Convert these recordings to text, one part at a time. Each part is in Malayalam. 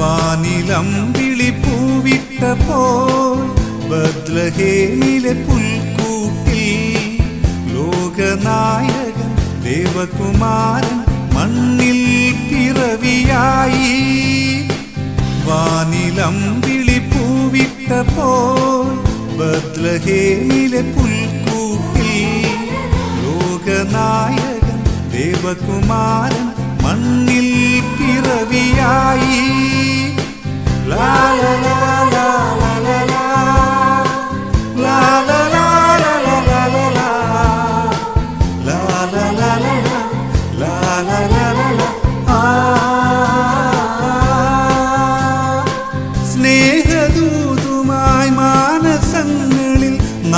വാനിലമ്പിളി ലോകനായകൻ ദേവകുമാരൻ മണ്ണിൽ പിറവിയായി. വാനിലം വിളിപ്പൂവിട്ട പോൽ ബദ്ലഹേമിലെ പുൽക്കൂട്ടിൽ ലോകനായകൻ ദേവകുമാരൻ മണ്ണിൽ പിറവിയായി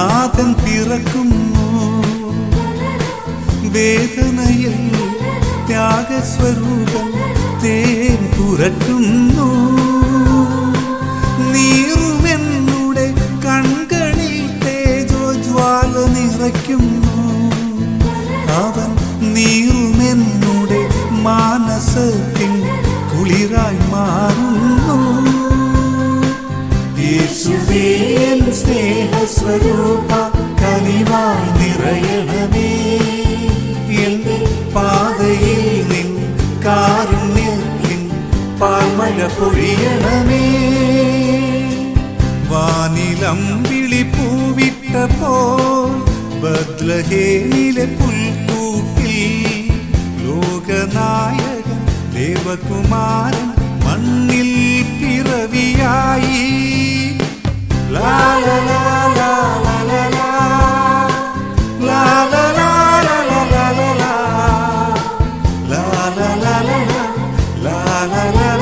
നാഥൻ പിറക്കുന്നു. വേദനയിൽ ത്യാഗസ്വരൂപം തേൻ പുരട്ടുന്നു. നീറുമെന്നുടെ കൺകളിൽ തേജോജ്വാല നിറയ്ക്കുന്നു. അവൻ നീറുമെന്നുടെ മാനസത്തിൻ യേശുവേ എൻ സ്നേഹസ്വരൂപ കനിവായി നിറയണമേ. എന്റെ പാതയിൽ നിൻ കാരുണ്യത്തിൻ പാൽമഴ പൊഴിയണമേ. വാനിലം വിളിപ്പൂവിട്ട പോൽ ബദ്ലഹേമിലെ പുൽക്കൂട്ടിൽ ലോകനായകൻ ദേവകുമാരൻ മണ്ണിൽ la la la